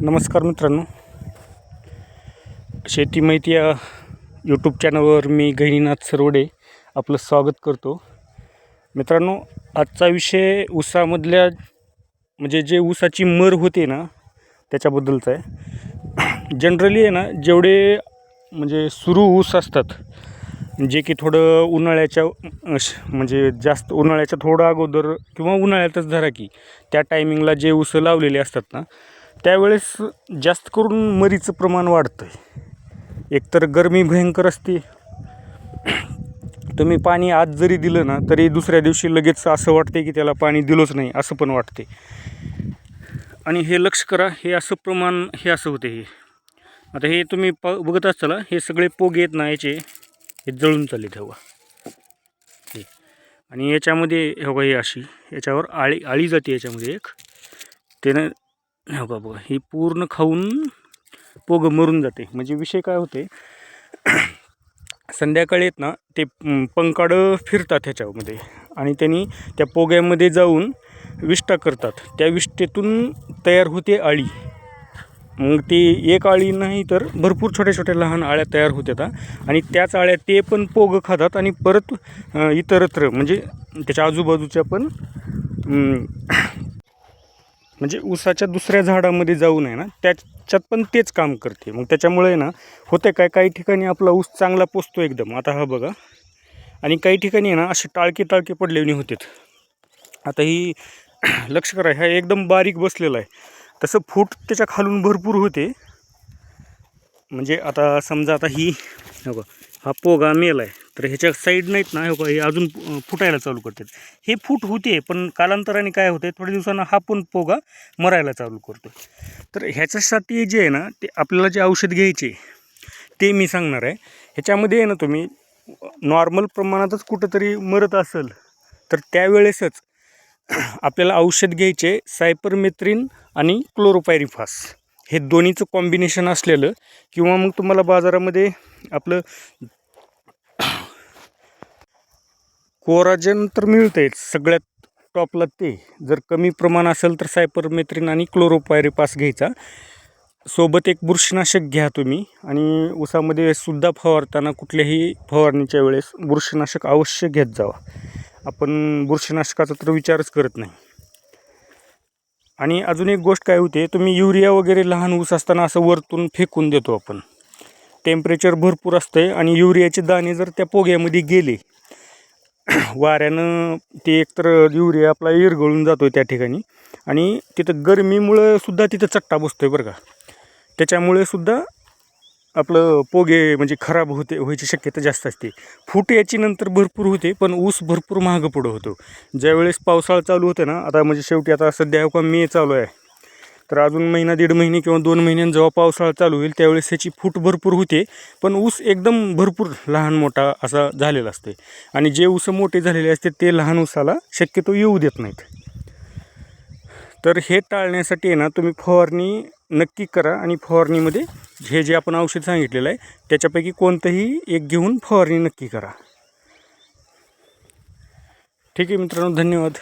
नमस्कार मित्रांनो. शेती माहिती या यूट्यूब चॅनलवर मी गहिनीनाथ सरवडे आपलं स्वागत करतो. मित्रांनो आजचा विषय ऊसामधल्या म्हणजे जे ऊसाची मर होते ना त्याच्याबद्दलचा आहे. जनरली आहे ना जेवढे म्हणजे सुरू ऊस असतात जे की थोडं उन्हाळ्याच्या श- म्हणजे जास्त उन्हाळ्याच्या थोडं अगोदर किंवा उन्हाळ्यातच धरा की त्या टायमिंगला जे ऊस लावलेले असतात ना त्यावेळेस जास्त करून मरीचं प्रमाण वाढतं आहे एकतर गरमी भयंकर असते. तुम्ही पाणी आज जरी दिलं ना तरी दुसऱ्या दिवशी लगेच असं वाटते की त्याला पाणी दिलंच नाही असं पण वाटते आणि हे लक्ष करा हे असं प्रमाण हे असं होते हे. आता हे तुम्ही प बघत असाल हे सगळे पोग येत ना याचे हे जळून चालले तेव्हा हे. आणि याच्यामध्ये हे बघा अशी याच्यावर आळी आळी जाते याच्यामध्ये एक. त्यानं हो का बघा ही पूर्ण खाऊन पोगं मरून जाते. म्हणजे विषय काय होते संध्याकाळी येत ना ते पंकाडं फिरतात ह्याच्यामध्ये. आणि त्यांनी त्या पोग्यामध्ये जाऊन विष्टा करतात. त्या विष्टेतून तयार होते आळी. मग ती एक आळी नाही तर भरपूर छोट्या छोट्या लहान आळ्या तयार होतात आणि त्याच आळ्या ते पण पोगं खातात आणि परत इतरत्र म्हणजे त्याच्या आजूबाजूच्या पण म्हणजे ऊसाच्या दुसऱ्या झाडामध्ये जाऊ नये ना त्याच्यात पण तेच काम करते. मग त्याच्यामुळे ना होते काय काही ठिकाणी आपला ऊस चांगला पोचतो एकदम. आता हा बघा. आणि काही ठिकाणी आहे ना असे टाळकी टाळकी पडलेली होते आता ही लक्ष करा ह्या एकदम बारीक बसलेला आहे. तसं फूट त्याच्या खालून भरपूर होते. म्हणजे आता समजा आता ही हा पोगा मेला आहे तर ह्याच्या साईड नाहीत ना हो का हे अजून फुटायला चालू करतात. हे फूट होते पण कालांतराने काय होते थोड्या दिवसानं हा पण पोगा मरायला चालू करतो तर ह्याच्यासाठी जे आहे ना ते आपल्याला जे औषध घ्यायचे ते मी सांगणार आहे. ह्याच्यामध्ये आहे ना तुम्ही नॉर्मल प्रमाणातच कुठंतरी मरत असेल तर त्यावेळेसच आपल्याला औषध घ्यायचे सायपरमेथ्रिन आणि क्लोरोपायरिफास हे दोन्हीचं कॉम्बिनेशन असलेलं किंवा मग तुम्हाला बाजारामध्ये आपलं कोराजन तर मिळतेच सगळ्यात टॉपला ते. जर कमी प्रमाण असेल तर सायपरमेथ्रिन आणि क्लोरोपायरीपास घ्यायचा. सोबत एक बुरशीनाशक घ्या तुम्ही. आणि ऊसामध्ये सुद्धा फवारताना कुठल्याही फवारणीच्या वेळेस बुरशीनाशक अवश्य घेत जावा. आपण बुरशीनाशकाचा तर विचारच करत नाही. आणि अजून एक गोष्ट काय होते तुम्ही युरिया वगैरे लहान ऊस असताना असं वरतून फेकून देतो आपण. टेम्परेचर भरपूर असतं आणि युरियाचे दाणे जर त्या पोग्यामध्ये गेले वाऱ्यानं ते एकतर युरिया आपला इरगळून जातो आहे त्या ठिकाणी. आणि तिथं गरमीमुळं सुद्धा तिथं चट्टा बसतो आहे बरं का. त्याच्यामुळे सुद्धा आपलं पोगे म्हणजे खराब होते व्हायची शक्यता जास्त असते. फूट याची नंतर भरपूर होते पण ऊस भरपूर महाग पुढं होतो. ज्यावेळेस पावसाळा चालू होते ना आता म्हणजे शेवटी आता सध्या का मे चालू आहे. तर अजून महिना दीड महिने किंवा दोन महिन्यांनी जेव्हा पावसाळा चालू होईल त्यावेळेस त्याची फूट भरपूर होते. पण ऊस एकदम भरपूर लहान मोठा असा झालेला असते आणि जे ऊस मोठे झालेले असते ते लहान ऊसाला शक्यतो येऊ देत नाहीत. तर हे टाळण्यासाठी आहे ना तुम्ही फवारणी नक्की करा आणि फवारणीमध्ये हे जे आपण औषध सांगितलेलं आहे त्याच्यापैकी कोणतंही एक घेऊन फवारणी नक्की करा. ठीक आहे मित्रांनो धन्यवाद.